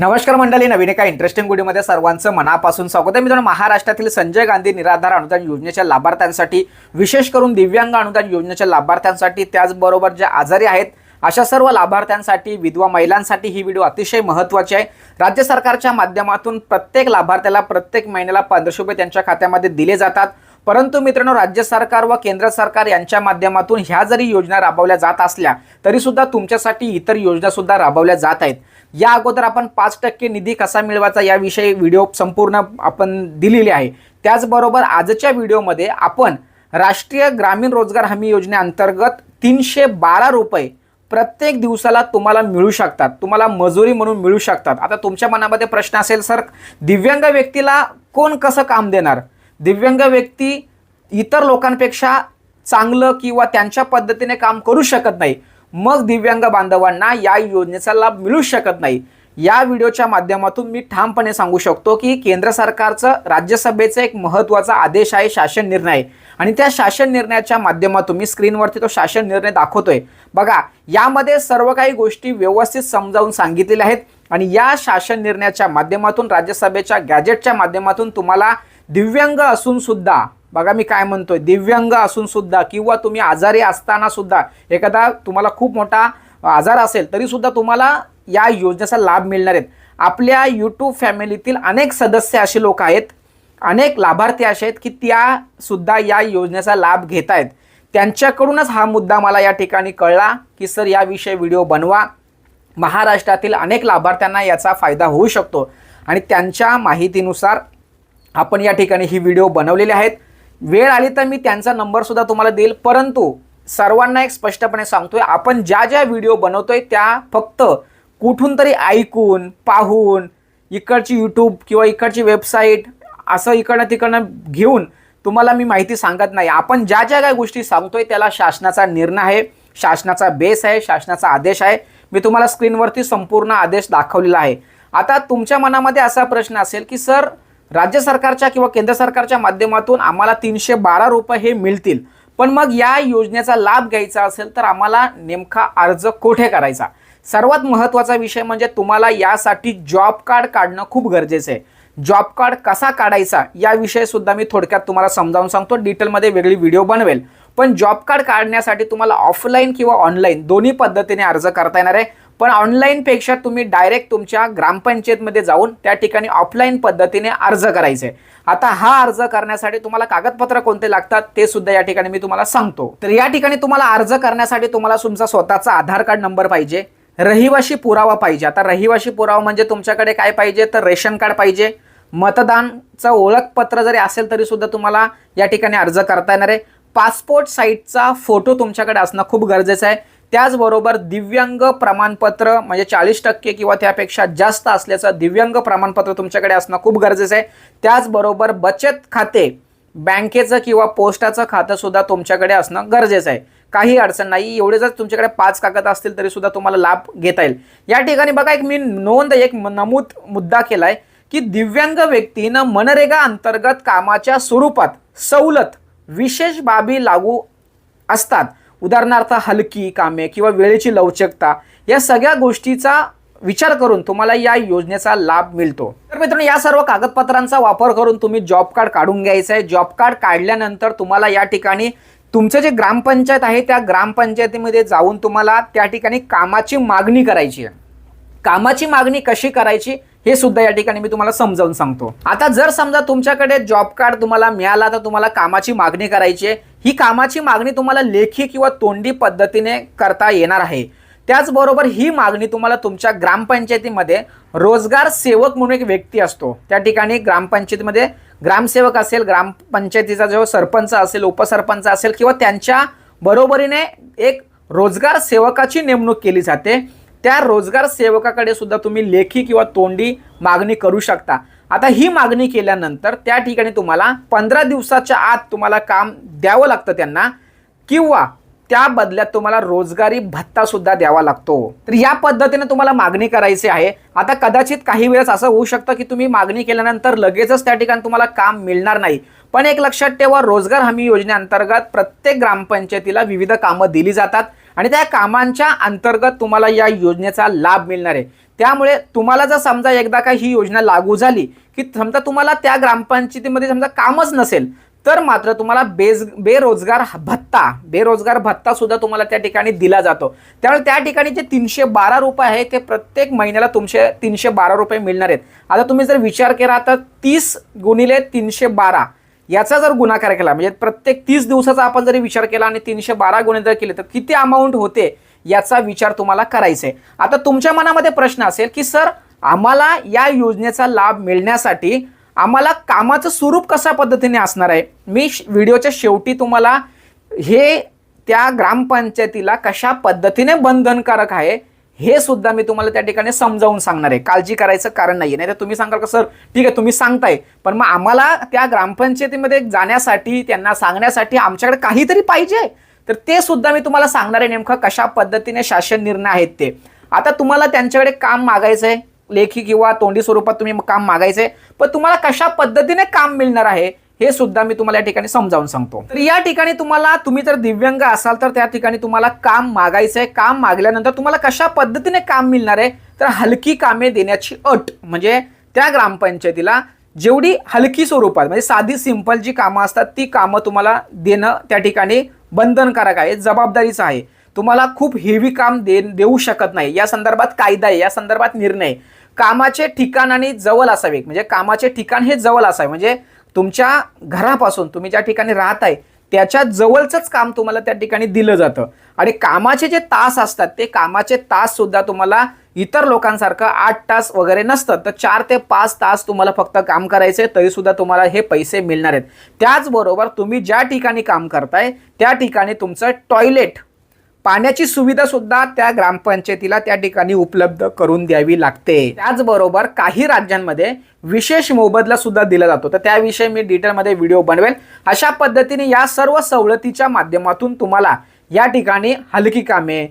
नमस्कार मंडळी नवीन एका इंटरेस्टिंग व्हिडिओमध्ये सर्वांचं मनापासून स्वागत आहे. मित्रांनो महाराष्ट्रातील संजय गांधी निराधार अनुदान योजनेच्या लाभार्थ्यांसाठी विशेष करून दिव्यांग अनुदान योजनेच्या लाभार्थ्यांसाठी त्याचबरोबर जे आजारी आहेत अशा सर्व लाभार्थ्यांसाठी विधवा महिलांसाठी ही व्हिडिओ अतिशय महत्त्वाची आहे. राज्य सरकारच्या माध्यमातून प्रत्येक लाभार्थ्याला प्रत्येक महिन्याला पंधराशे रुपये त्यांच्या खात्यामध्ये दिले जातात. परंतु मित्रांनो राज्य सरकार व केंद्र सरकार यांच्या माध्यमातून ह्या जरी योजना राबवल्या जात असल्या तरी सुद्धा तुमच्यासाठी इतर योजना सुद्धा राबवल्या जात आहेत. या अगोदर आपण पाच टक्के निधी कसा मिळवायचा याविषयी व्हिडिओ संपूर्ण आपण दिलेली आहे. त्याचबरोबर आजच्या व्हिडिओमध्ये आपण राष्ट्रीय ग्रामीण रोजगार हमी योजनेअंतर्गत तीनशे बारा रुपये प्रत्येक दिवसाला तुम्हाला मिळू शकतात. तुम्हाला मजुरी म्हणून मिळू शकतात. आता तुमच्या मनामध्ये प्रश्न असेल सर दिव्यांग व्यक्तीला कोण कसं काम देणार? दिव्यांग व्यक्ती इतर लोकांपेक्षा चांगलं किंवा त्यांच्या पद्धतीने काम करू शकत नाही. मग दिव्यांग बांधवांना या योजनेचा लाभ मिळू शकत नाही. या व्हिडिओच्या माध्यमातून मी ठामपणे सांगू शकतो की केंद्र सरकारचं राज्यसभेचं एक महत्त्वाचा आदेश आहे शासन निर्णय. आणि त्या शासन निर्णयाच्या माध्यमातून मी स्क्रीनवरती तो शासन निर्णय दाखवतोय. बघा यामध्ये सर्व काही गोष्टी व्यवस्थित समजावून सांगितलेल्या आहेत. आणि या शासन निर्णयाच्या माध्यमातून राज्यसभेच्या गॅजेटच्या माध्यमातून तुम्हाला दिव्यांग असून सुद्धा बघा मी काय म्हणतोय दिव्यांग असून सुद्धा किंवा तुम्ही आजारी असताना सुद्धा एखादा तुम्हाला खूप मोठा आजार असेल तरी सुद्धा तुम्हाला या योजनेचा लाभ मिळणार आहेत. आपल्या यूट्यूब फॅमिलीतील अनेक सदस्य असे लोक आहेत अनेक लाभार्थी असे आहेत की त्या सुद्धा या योजनेचा लाभ घेत आहेत. त्यांच्याकडूनच हा मुद्दा मला या ठिकाणी कळला की सर याविषयी व्हिडिओ बनवा. महाराष्ट्रातील अनेक लाभार्थ्यांना याचा फायदा होऊ शकतो. आणि त्यांच्या माहितीनुसार आपण या ठिकाणी ही व्हिडिओ बनवलेले आहेत. वेळ आली तर मी त्यांचा नंबरसुद्धा तुम्हाला देईल. परंतु सर्वांना एक स्पष्टपणे सांगतोय आपण ज्या ज्या व्हिडिओ बनवतोय त्या फक्त कुठून तरी ऐकून पाहून इकडची यूट्यूब किंवा इकडची वेबसाईट असं इकडनं तिकडनं घेऊन तुम्हाला मी माहिती सांगत नाही. आपण ज्या ज्या काही गोष्टी सांगतोय त्याला शासनाचा निर्णय आहे शासनाचा बेस आहे शासनाचा आदेश आहे. मी तुम्हाला स्क्रीनवरती संपूर्ण आदेश दाखवलेला आहे. आता तुमच्या मनामध्ये असा प्रश्न असेल की सर राज्य सरकारच्या किंवा केंद्र सरकारच्या माध्यमातून आम्हाला तीनशे बारा रुपये हे मिळतील. पण मग या योजनेचा लाभ घ्यायचा असेल तर आम्हाला नेमका अर्ज कोठे करायचा? सर्वात महत्त्वाचा विषय म्हणजे तुम्हाला यासाठी जॉब कार्ड काढणं खूप गरजेचं आहे. जॉब कार्ड कसा काढायचा याविषयी सुद्धा मी थोडक्यात तुम्हाला समजावून सांगतो. डिटेलमध्ये वेगळी व्हिडिओ बनवेल. पण जॉब कार्ड काढण्यासाठी तुम्हाला ऑफलाईन किंवा ऑनलाईन दोन्ही पद्धतीने अर्ज करता येणार आहे. पण ऑनलाईनपेक्षा तुम्ही डायरेक्ट तुमच्या ग्रामपंचायतमध्ये जाऊन त्या ठिकाणी ऑफलाईन पद्धतीने अर्ज करायचे. आता हा अर्ज करण्यासाठी तुम्हाला कागदपत्र कोणते लागतात ते सुद्धा या ठिकाणी मी तुम्हाला सांगतो. तर या ठिकाणी तुम्हाला अर्ज करण्यासाठी तुम्हाला तुमचा स्वतःचा आधार कार्ड नंबर पाहिजे रहिवाशी पुरावा पाहिजे. आता रहिवाशी पुरावा म्हणजे तुमच्याकडे काय पाहिजे? तर रेशन कार्ड पाहिजे. मतदानचं ओळखपत्र जरी असेल तरी सुद्धा तुम्हाला या ठिकाणी अर्ज करता येणार आहे. पासपोर्ट साईजचा फोटो तुमच्याकडे असणं खूप गरजेचं आहे. त्याचबरोबर दिव्यांग प्रमाणपत्र म्हणजे चाळीस टक्के किंवा त्यापेक्षा जास्त असल्याचं दिव्यांग प्रमाणपत्र तुमच्याकडे असणं खूप गरजेचं आहे. त्याचबरोबर बचत खाते बँकेचं किंवा पोस्टाचं खातं सुद्धा तुमच्याकडे असणं गरजेचं आहे. काही अडचण नाही. एवढे जर तुमच्याकडे पाच कागद असतील तरी सुद्धा तुम्हाला लाभ घेता येईल. या ठिकाणी बघा एक मी नोंद एक नमूद मुद्दा केलाय की दिव्यांग व्यक्तीनं मनरेगा अंतर्गत कामाच्या स्वरूपात सवलत विशेष बाबी लागू असतात. उदाहरणार्थ हलकी कामे किंवा वेळेची लवचकता या सगळ्या गोष्टीचा विचार करून तुम्हाला या योजनेचा लाभ मिळतो. तर मित्रांनो या सर्व कागदपत्रांचा वापर करून तुम्ही जॉब कार्ड काढून घ्यायचं आहे. जॉब कार्ड काढल्यानंतर तुम्हाला या ठिकाणी तुमचं जे ग्रामपंचायत आहे त्या ग्रामपंचायतीमध्ये जाऊन तुम्हाला त्या ठिकाणी कामाची मागणी करायची आहे. कामाची मागणी कशी करायची हे सुद्धा या ठिकाणी मी तुम्हाला समजावून सांगतो. आता जर समजा तुमच्याकडे जॉब कार्ड तुम्हाला मिळाला तर तुम्हाला कामाची मागणी करायची आहे. ही कामाची मागणी तुम्हाला लेखी किंवा तोंडी पद्धतीने करता येणार आहे. त्याचबरोबर ही मागणी तुम्हाला तुमच्या ग्रामपंचायतीमध्ये रोजगार सेवक म्हणून एक व्यक्ती असतो. त्या ठिकाणी ग्रामपंचायतीमध्ये ग्रामसेवक असेल ग्रामपंचायतीचा जो सरपंच असेल उपसरपंच असेल किंवा त्यांच्या बरोबरीने एक रोजगार सेवकाची नेमणूक केली जाते. त्या रोजगार सेवकाकडे सुद्धा तुम्ही लेखी किंवा तोंडी मागणी करू शकता. आता ही मागणी केल्यानंतर त्या ठिकाणी तुम्हाला पंधरा दिवसाच्या आत तुम्हाला काम द्यावं लागतं त्यांना किंवा त्या बदल्यात तुम्हाला रोजगारी भत्ता सुद्धा द्यावा लागतो. तर या पद्धतीने तुम्हाला मागणी करायची आहे. आता कदाचित काही वेळेस असं होऊ शकतं की तुम्ही मागणी केल्यानंतर लगेचच त्या ठिकाणी तुम्हाला काम मिळणार नाही. पण एक लक्षात ठेवा रोजगार हमी योजनेअंतर्गत प्रत्येक ग्रामपंचायतीला विविध कामं दिली जातात. आणि त्या कामांच्या अंतर्गत तुम्हाला या योजनेचा लाभ मिळणार आहे. त्यामुळे तुम्हाला जर समजा एकदा का ही योजना लागू झाली की समजा तुम्हाला त्या ग्रामपंचायतीमध्ये समजा कामच नसेल तर मात्र तुम्हाला बेज बेरोजगार भत्ता बेरोजगार भत्ता सुद्धा तुम्हाला त्या ठिकाणी दिला जातो. त्यामुळे त्या ठिकाणी जे तीनशे बारा रुपये आहे ते प्रत्येक महिन्याला तुमचे तीनशे बारा रुपये मिळणार आहेत. आता तुम्ही जर विचार केला तर तीस गुणिले तीनशे बारा याचा जर गुणाकार केला म्हणजे प्रत्येक तीस दिवसाचा आपण जरी विचार केला आणि तीनशे बारा गुणे जर केले तर किती अमाऊंट होते याचा विचार तुम्हाला करायचा आहे आता तुमच्या मनामध्ये प्रश्न असेल की सर आम्हाला या योजनेचा लाभ मिळण्यासाठी आम्हाला कामाचं स्वरूप कशा पद्धतीने असणार आहे? मी श- व्हिडिओच्या शेवटी तुम्हाला हे त्या ग्रामपंचायतीला कशा पद्धतीने बंधनकारक आहे हे सुद्धा मी तुम्हाला त्या ठिकाणी समजावून सांगणार आहे. काळजी करायचं कारण नाही नाही तर तुम्ही सांगाल का सर ठीक आहे तुम्ही सांगताय पण मग आम्हाला त्या ग्रामपंचायतीमध्ये जाण्यासाठी त्यांना सांगण्यासाठी आमच्याकडे काहीतरी पाहिजे. तर ते सुद्धा मी तुम्हाला सांगणार आहे नेमकं कशा पद्धतीने शासन निर्णय आहेत ते. आता तुम्हाला त्यांच्याकडे काम मागायचं आहे लेखी किंवा तोंडी स्वरूपात तुम्ही काम मागायचं आहे पण तुम्हाला कशा पद्धतीने काम मिळणार आहे? हे सुद्धा मी तुम्हाला या ठिकाणी समजावून सांगतो. तर या ठिकाणी तुम्हाला तुम्ही जर दिव्यांग असाल तर त्या ठिकाणी तुम्हाला काम मागायचं आहे काम मागल्यानंतर तुम्हाला कशा पद्धतीने काम मिळणार आहे? तर हलकी कामे देण्याची अट म्हणजे त्या ग्रामपंचायतीला जेवढी हलकी स्वरूपात म्हणजे साधी सिंपल जी कामं असतात ती कामं तुम्हाला देणं त्या ठिकाणी बंधनकारक आहे जबाबदारीचं आहे. तुम्हाला खूप हेवी काम दे देऊ शकत नाही. या संदर्भात कायदा आहे या संदर्भात निर्णय कामाचे ठिकाण आणि जवळ असावे म्हणजे कामाचे ठिकाण हे जवळ असावे म्हणजे तुमच्या घरापासून तुम्ही ज्या ठिकाणी राहत आहे त्याच्या जवळचंच काम तुम्हाला त्या ठिकाणी दिलं जातं. आणि कामाचे जे तास असतात ते कामाचे तास सुद्धा तुम्हाला इतर लोकांसारखं आठ तास वगैरे नसतं तर चार ते पाच तास तुम्हाला फक्त काम करायचे तरी सुद्धा तुम्हाला हे पैसे मिळणार आहेत. त्याचबरोबर तुम्ही ज्या ठिकाणी काम करताय त्या ठिकाणी तुमचं टॉयलेट पाण्याची सुविधा सुद्धा त्या ग्रामपंचायतीला त्या ठिकाणी उपलब्ध करून द्यावी लागते. त्याचबरोबर काही राज्यांमध्ये विशेष मोबदला सुद्धा दिला जातो. तर त्याविषयी मी डिटेलमध्ये व्हिडिओ बनवेल. अशा पद्धतीने या सर्व सवलतीच्या माध्यमातून तुम्हाला या ठिकाणी हलकी कामे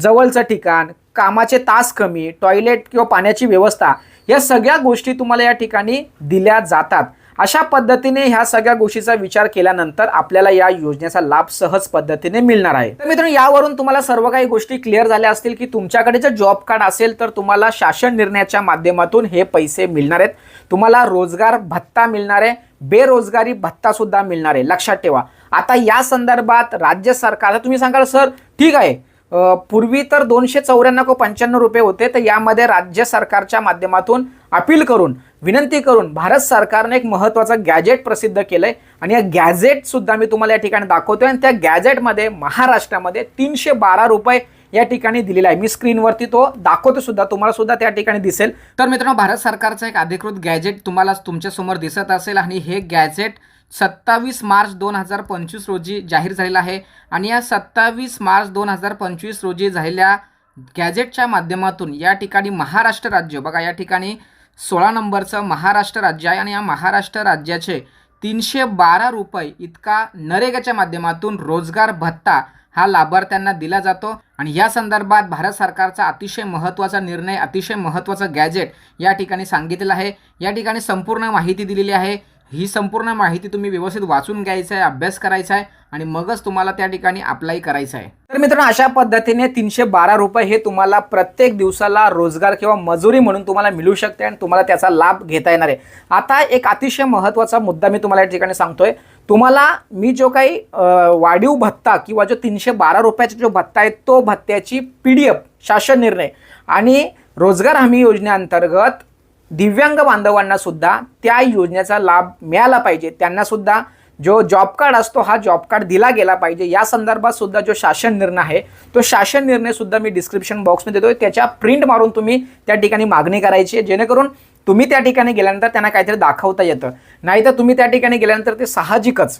जवळचं ठिकाण कामाचे तास कमी टॉयलेट किंवा पाण्याची व्यवस्था या सगळ्या गोष्टी तुम्हाला या ठिकाणी दिल्या जातात. अशा पद्धतीने ह्या सगळ्या गोष्टीचा विचार केल्यानंतर आपल्याला या योजनेचा लाभ सहज पद्धतीने मिळणार आहे. तर मित्रांनो यावरून तुम्हाला सर्व काही गोष्टी क्लिअर झाल्या असतील की तुमच्याकडे जर जॉब कार्ड असेल तर तुम्हाला शासन निर्णयाच्या माध्यमातून हे पैसे मिळणार आहेत. तुम्हाला रोजगार भत्ता मिळणार आहे. बेरोजगारी भत्ता सुद्धा मिळणार आहे. लक्षात ठेवा. आता या संदर्भात राज्य सरकार तुम्ही सांगाल सर ठीक आहे. पूर्वी तर दोनशे चौऱ्याण्णव पंच्याण्णव रुपये होते. तर यामध्ये राज्य सरकारच्या माध्यमातून अपील करून विनंती करून भारत सरकारने एक महत्त्वाचं गॅजेट प्रसिद्ध केलंय. आणि या गॅजेटसुद्धा मी तुम्हाला या ठिकाणी दाखवतोय. आणि त्या गॅजेटमध्ये महाराष्ट्रामध्ये तीनशे बारा रुपये या ठिकाणी दिलेला आहे. मी स्क्रीनवरती तो दाखवतो सुद्धा तुम्हाला सुद्धा त्या ठिकाणी दिसेल. तर मित्रांनो भारत सरकारचं एक अधिकृत गॅजेट तुम्हाला तुमच्यासमोर दिसत असेल. आणि हे गॅजेट सत्तावीस मार्च दोन हजार पंचवीस रोजी जाहीर झालेलं आहे. आणि या सत्तावीस मार्च दोन हजार पंचवीस रोजी झालेल्या गॅजेटच्या माध्यमातून या ठिकाणी महाराष्ट्र राज्य बघा या ठिकाणी सोळा नंबरचं महाराष्ट्र राज्य आहे आणि या महाराष्ट्र राज्याचे तीनशे बारा रुपये इतका नरेगाच्या माध्यमातून रोजगार भत्ता हा लाभार्थ्यांना दिला जातो. आणि या संदर्भात भारत सरकारचा अतिशय महत्त्वाचा निर्णय अतिशय महत्त्वाचं गॅजेट या ठिकाणी सांगितलेलं आहे. या ठिकाणी संपूर्ण माहिती दिलेली आहे. ही संपूर्ण माहिती तुम्ही व्यवस्थित वाचून घ्यायचं आहे अभ्यास करायचा आहे आणि मगच तुम्हाला त्या ठिकाणी अप्लाय करायचं आहे तर मित्रांनो अशा पद्धतीने तीनशे बारा रुपये हे तुम्हाला प्रत्येक दिवसाला रोजगार किंवा मजुरी म्हणून तुम्हाला मिळू शकते आणि तुम्हाला त्याचा लाभ घेता येणार आहे. आता एक अतिशय महत्त्वाचा मुद्दा मी तुम्हाला या ठिकाणी सांगतोय. तुम्हाला मी जो काही वाढीव भत्ता किंवा जो तीनशे बारा रुपयाचा जो भत्ता आहे तो भत्त्याची पी डी एफ शासन निर्णय आणि रोजगार हमी योजनेअंतर्गत दिव्यांग बांधवांना सुद्धा त्या योजनेचा लाभ मिळाला पाहिजे. त्यांना सुद्धा जो जॉब कार्ड असतो हा जॉब कार्ड दिला गेला पाहिजे. या संदर्भात सुद्धा जो शासन निर्णय आहे तो शासन निर्णय सुद्धा मी डिस्क्रिप्शन बॉक्समध्ये देतोय. त्याच्या प्रिंट मारून तुम्ही त्या ठिकाणी मागणी करायची आहे. जेणेकरून तुम्ही त्या ठिकाणी गेल्यानंतर त्यांना काहीतरी दाखवता येतं. नाहीतर तुम्ही त्या ठिकाणी गेल्यानंतर ते साहजिकच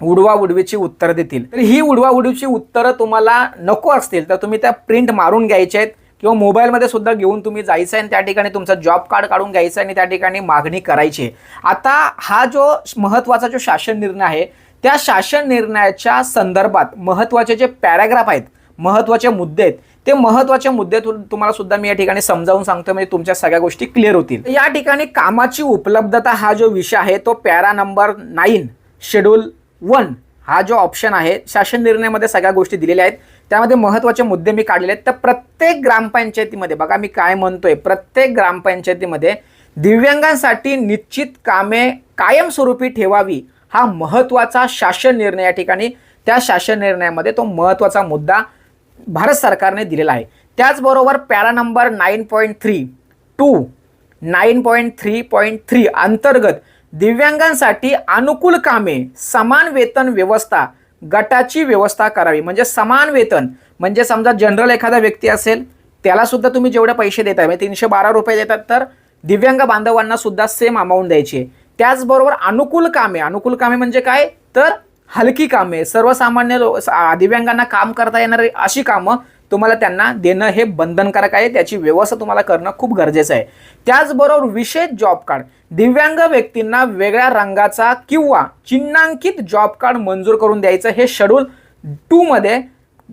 उडवा उडवीची उत्तरं देतील. तर ही उडवा उडवीची उत्तरं तुम्हाला नको असतील तर तुम्ही त्या प्रिंट मारून घ्यायच्या आहेत. किंवा मोबाईलमध्ये सुद्धा घेऊन तुम्ही जायचं आहे आणि त्या ठिकाणी तुमचा जॉब कार्ड काढून घ्यायचं आहे आणि त्या ठिकाणी मागणी करायची आहे. आता हा जो महत्त्वाचा जो शासन निर्णय आहे त्या शासन निर्णयाच्या संदर्भात महत्त्वाचे जे पॅराग्राफ आहेत महत्त्वाचे मुद्दे आहेत ते महत्त्वाचे मुद्दे तुम्हाला सुद्धा मी या ठिकाणी समजावून सांगतो म्हणजे तुमच्या सगळ्या गोष्टी क्लिअर होतील. या ठिकाणी कामाची उपलब्धता हा जो विषय आहे तो para number nine schedule one हा जो ऑप्शन आहे शासन निर्णयामध्ये सगळ्या गोष्टी दिलेल्या आहेत. त्यामध्ये महत्त्वाचे मुद्दे मी काढलेले आहेत. तर प्रत्येक ग्रामपंचायतीमध्ये बघा मी काय म्हणतोय प्रत्येक ग्रामपंचायतीमध्ये दिव्यांगांसाठी निश्चित कामे कायमस्वरूपी ठेवावी हा महत्त्वाचा शासन निर्णय या ठिकाणी. त्या शासन निर्णयामध्ये तो महत्त्वाचा मुद्दा भारत सरकारने दिलेला आहे. त्याचबरोबर para number nine point three two nine point three point three अंतर्गत दिव्यांगांसाठी अनुकूल कामे समान वेतन व्यवस्था गटाची व्यवस्था करावी. म्हणजे समान वेतन. म्हणजे समजा जनरल एखादा व्यक्ती असेल त्याला सुद्धा तुम्ही जेवढे पैसे देताय म्हणजे तीनशे बारा रुपये देतात तर दिव्यांग बांधवांना सुद्धा सेम अमाऊंट द्यायची आहे. त्याचबरोबर अनुकूल कामे. अनुकूल कामे म्हणजे काय? तर हलकी कामे. सर्वसामान्य लो दिव्यांगांना काम करता येणारी अशी कामं तुम्हाला त्यांना देणं हे बंधनकारक आहे. त्याची व्यवस्था तुम्हाला करणं खूप गरजेचं आहे. त्याचबरोबर विशेष जॉब कार्ड दिव्यांग व्यक्तींना वेगळ्या रंगाचा किंवा चिन्हांकित जॉब कार्ड मंजूर करून द्यायचं हे शेड्यूल टू मध्ये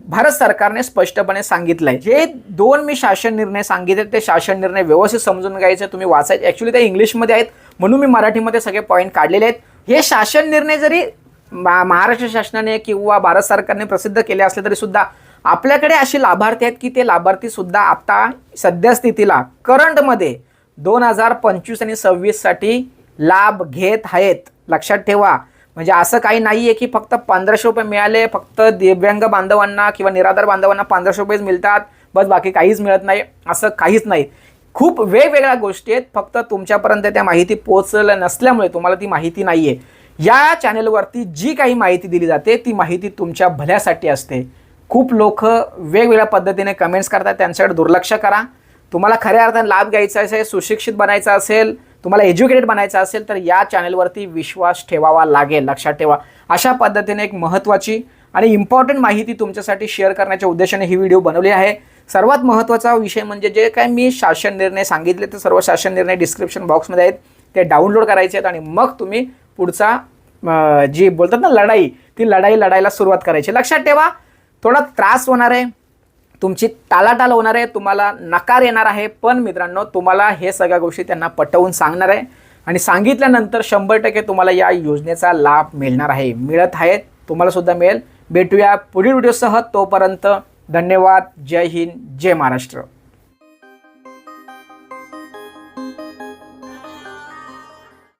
भारत सरकारने स्पष्टपणे सांगितलं आहे जे दोन मी शासन निर्णय सांगितले ते शासन निर्णय व्यवस्थित समजून घ्यायचे तुम्ही वाचायचे. ॲक्च्युली ते इंग्लिशमध्ये आहेत म्हणून मी मराठीमध्ये सगळे पॉईंट काढलेले आहेत. हे शासन निर्णय जरी मा- महाराष्ट्र शासनाने किंवा भारत सरकारने प्रसिद्ध केले असले तरी सुद्धा आपल्याकडे अशी लाभार्थी आहेत की ते लाभार्थी सुद्धा आता सद्यस्थितीला करंटमध्ये दोन हजार पंचवीस आणि सव्वीससाठी लाभ घेत आहेत. लक्षात ठेवा. म्हणजे असं काही नाही आहे की फक्त पंधराशे रुपये मिळाले फक्त दिव्यांग बांधवांना किंवा निराधार बांधवांना पंधराशे रुपयेच मिळतात बस बाकी काहीच मिळत नाही असं काहीच नाही. खूप वेगवेगळ्या गोष्टी आहेत फक्त तुमच्यापर्यंत त्या माहिती पोहोचल्या नसल्यामुळे तुम्हाला ती माहिती नाही आहे या चॅनेलवरती जी काही माहिती दिली जाते ती माहिती तुमच्या भल्यासाठी असते. खूप लोक वेगवेगळ्या पद्धतीने कमेंट्स करतात त्यांच्याकडे दुर्लक्ष करा. तुम्हाला खऱ्या अर्थाने लाभ घ्यायचा असेल सुशिक्षित बनायचा असेल तुम्हाला एज्युकेटेड बनायचं असेल तर या चॅनलवरती विश्वास ठेवावा लागेल लक्षात ठेवा. अशा पद्धतीने एक महत्त्वाची आणि इम्पॉर्टंट माहिती तुमच्यासाठी शेअर करण्याच्या उद्देशाने ही व्हिडिओ बनवली आहे. सर्वात महत्त्वाचा विषय म्हणजे जे काय मी शासन निर्णय सांगितले ते सर्व शासन निर्णय डिस्क्रिप्शन बॉक्समध्ये आहेत. ते डाउनलोड करायचे आहेत आणि मग तुम्ही पुढचा जी बोलतात ना लढाई ती लढाई लढायला सुरुवात करायची. लक्षात ठेवा थोडा त्रास होणार आहे. तुमची टालाटाल होणार आहे तुम्हाला नकार येणार आहे. पण मित्रांनो तुम्हाला हे सगळ्या गोष्टी त्यांना पटवून सांगणार आहे. आणि सांगितल्यानंतर शंभर टक्के तुम्हाला या योजनेचा लाभ मिळणार आहे. मिळत आहे तुम्हालासुद्धा मिळेल. भेटूया पुढील व्हिडिओसह तोपर्यंत धन्यवाद. जय हिंद जय महाराष्ट्र.